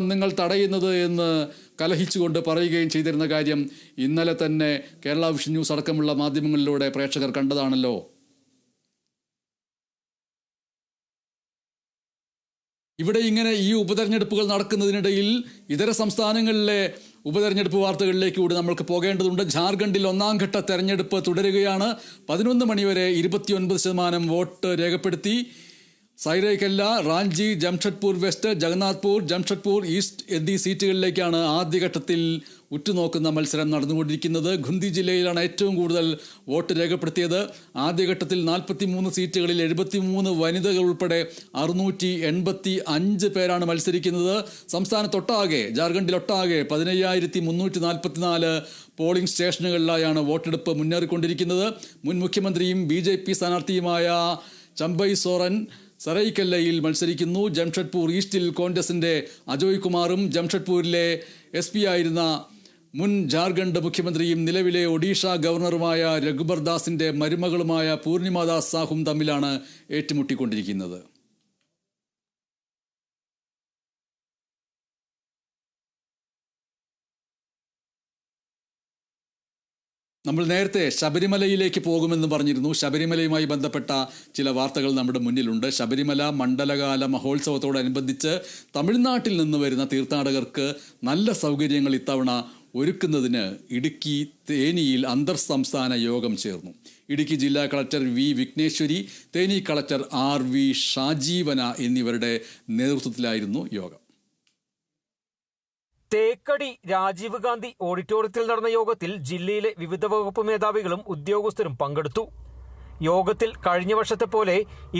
നിങ്ങൾ തടയുന്നത് എന്ന് കലഹിച്ചുകൊണ്ട് പറയുകയും ചെയ്തിരുന്ന കാര്യം ഇന്നലെ തന്നെ കേരള വിഷൻ ന്യൂസ് അടക്കമുള്ള മാധ്യമങ്ങളിലൂടെ പ്രേക്ഷകർ കണ്ടതാണല്ലോ. ഇവിടെ ഇങ്ങനെ ഈ ഉപതെരഞ്ഞെടുപ്പുകൾ നടക്കുന്നതിനിടയിൽ ഇതര സംസ്ഥാനങ്ങളിലെ ഉപതെരഞ്ഞെടുപ്പ് വാർത്തകളിലേക്ക് കൂടി നമ്മൾക്ക് പോകേണ്ടതുണ്ട്. ജാർഖണ്ഡിൽ ഒന്നാം ഘട്ട തെരഞ്ഞെടുപ്പ് തുടരുകയാണ്. പതിനൊന്ന് മണിവരെ ഇരുപത്തിയൊൻപത് ശതമാനം വോട്ട് രേഖപ്പെടുത്തി. സൈറേക്കല്ല റാഞ്ചി ജംഷഡ്പൂർ വെസ്റ്റ് ജഗന്നാഥ്പൂർ ജംഷഡ്പൂർ ഈസ്റ്റ് എന്നീ സീറ്റുകളിലേക്കാണ് ആദ്യഘട്ടത്തിൽ ഉറ്റുനോക്കുന്ന മത്സരം നടന്നുകൊണ്ടിരിക്കുന്നത്. ഖുന്തി ജില്ലയിലാണ് ഏറ്റവും കൂടുതൽ വോട്ട് രേഖപ്പെടുത്തിയത്. ആദ്യഘട്ടത്തിൽ നാൽപ്പത്തി മൂന്ന് സീറ്റുകളിൽ എഴുപത്തിമൂന്ന് വനിതകൾ ഉൾപ്പെടെ അറുന്നൂറ്റി എൺപത്തി അഞ്ച് പേരാണ് മത്സരിക്കുന്നത്. സംസ്ഥാനത്തൊട്ടാകെ ജാർഖണ്ഡിലൊട്ടാകെ പതിനയ്യായിരത്തി മുന്നൂറ്റി നാൽപ്പത്തിനാല് പോളിംഗ് സ്റ്റേഷനുകളിലായാണ് വോട്ടെടുപ്പ് മുന്നേറിക്കൊണ്ടിരിക്കുന്നത്. മുൻ മുഖ്യമന്ത്രിയും ബി ജെ പി സ്ഥാനാർത്ഥിയുമായ ചമ്പൈ സോറൻ സറൈക്കല്ലയിൽ മത്സരിക്കുന്നു ജംഷഡ്പൂർ ഈസ്റ്റിൽ കോൺഗ്രസിന്റെ അജോയ് കുമാറും ജംഷഡ്പൂരിലെ എസ് പി ആയിരുന്ന മുൻ ജാർഖണ്ഡ് മുഖ്യമന്ത്രിയും നിലവിലെ ഒഡീഷ ഗവർണറുമായ രഘുബർ ദാസിന്റെ മരുമകളുമായ പൂർണിമദാസ് സാഹും തമ്മിലാണ് ഏറ്റുമുട്ടിക്കൊണ്ടിരിക്കുന്നത്. നമ്മൾ നേരത്തെ ശബരിമലയിലേക്ക് പോകുമെന്ന് പറഞ്ഞിരുന്നു. ശബരിമലയുമായി ബന്ധപ്പെട്ട ചില വാർത്തകൾ നമ്മുടെ മുന്നിലുണ്ട്. ശബരിമല മണ്ഡലകാല മഹോത്സവത്തോടനുബന്ധിച്ച് തമിഴ്നാട്ടിൽ നിന്ന് വരുന്ന തീർത്ഥാടകർക്ക് നല്ല സൗകര്യങ്ങൾ ഇത്തവണ ഒരുക്കുന്നതിന് ഇടുക്കി തേനിയിൽ അന്തർ സംസ്ഥാന യോഗം ചേർന്നു. ഇടുക്കി ജില്ലാ collector V Vighneshwari Theni collector R V ഷാജീവന എന്നിവരുടെ നേതൃത്വത്തിലായിരുന്നു യോഗം. തേക്കടി രാജീവ് ഗാന്ധി ഓഡിറ്റോറിയത്തിൽ നടന്ന യോഗത്തിൽ ജില്ലയിലെ വിവിധ വകുപ്പ് മേധാവികളും ഉദ്യോഗസ്ഥരും പങ്കെടുത്തു. യോഗത്തിൽ കഴിഞ്ഞ വർഷത്തെ പോലെ